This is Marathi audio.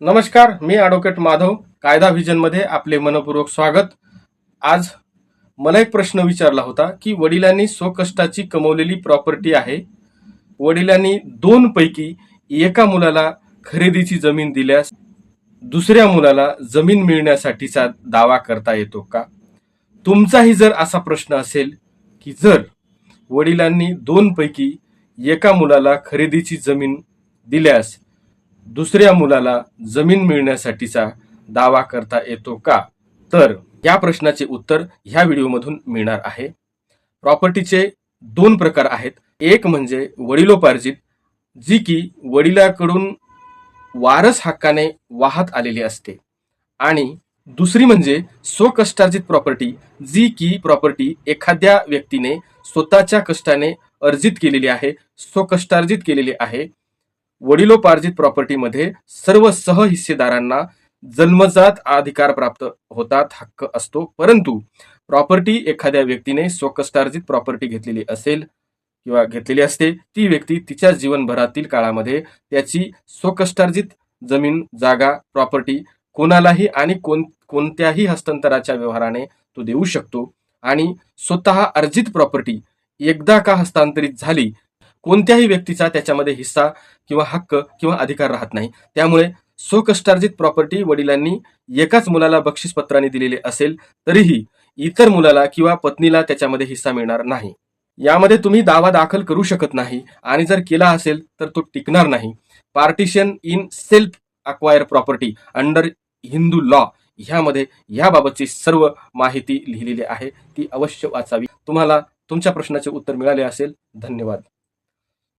नमस्कार मी ॲडव्होकेट माधव कायदा व्हिजनमध्ये आपले मनपूर्वक स्वागत. आज मला एक प्रश्न विचारला होता की वडिलांनी स्वकष्टाची कमवलेली प्रॉपर्टी आहे. वडिलांनी दोन पैकी एका मुलाला खरेदीची जमीन दिल्यास दुसऱ्या मुलाला जमीन मिळण्यासाठीचा दावा करता येतो का? तुमचाही जर असा प्रश्न असेल की जर वडिलांनी दोन पैकी एका मुलाला खरेदीची जमीन दिल्यास दुसऱ्या मुलाला जमीन मिळण्यासाठीचा दावा करता येतो का? तर या प्रश्नाचे उत्तर ह्या व्हिडिओमधून मिळणार आहे. प्रॉपर्टीचे दोन प्रकार आहेत. एक म्हणजे वडिलोपार्जित जी की वडिलाकडून वारस हक्काने वाहत आलेली असते. आणि दुसरी म्हणजे स्वकष्टार्जित प्रॉपर्टी जी की प्रॉपर्टी एखाद्या व्यक्तीने स्वतःच्या कष्टाने अर्जित केलेली आहे स्वकष्टार्जित केलेली आहे. वडिलोपार्जित प्रॉपर्टीमध्ये सर्व सहहिस्सेदारांना जन्मजात अधिकार प्राप्त होतात हक्क असतो. परंतु प्रॉपर्टी एखाद्या व्यक्तीने स्वकष्टार्जित प्रॉपर्टी घेतलेली असेल किंवा घेतलेली असते ती व्यक्ती तिच्या जीवनभरातील काळामध्ये त्याची स्वकष्टार्जित जमीन जागा प्रॉपर्टी कोणालाही आणि कोण कोणत्याही हस्तांतराच्या व्यवहाराने तो देऊ शकतो. आणि स्वतः अर्जित प्रॉपर्टी एकदा का हस्तांतरित झाली कोणत्याही व्यक्तीचा त्याच्यामध्ये हिस्सा किंवा हक्क किंवा अधिकार राहत नाही. त्यामुळे स्वकष्टार्जित प्रॉपर्टी वडिलांनी एकाच मुलाला बक्षीसपत्राने दिलेले असेल तरीही इतर मुलाला किंवा पत्नीला त्याच्यामध्ये हिस्सा मिळणार नाही. यामध्ये तुम्ही दावा दाखल करू शकत नाही आणि जर केला असेल तर तो टिकणार नाही. Partition in self acquire property under Hindu law ह्यामध्ये ह्याबाबतची सर्व माहिती लिहिलेली आहे. ती अवश्य वाचावी. तुम्हाला तुमच्या प्रश्नाचे उत्तर मिळाले असेल. धन्यवाद.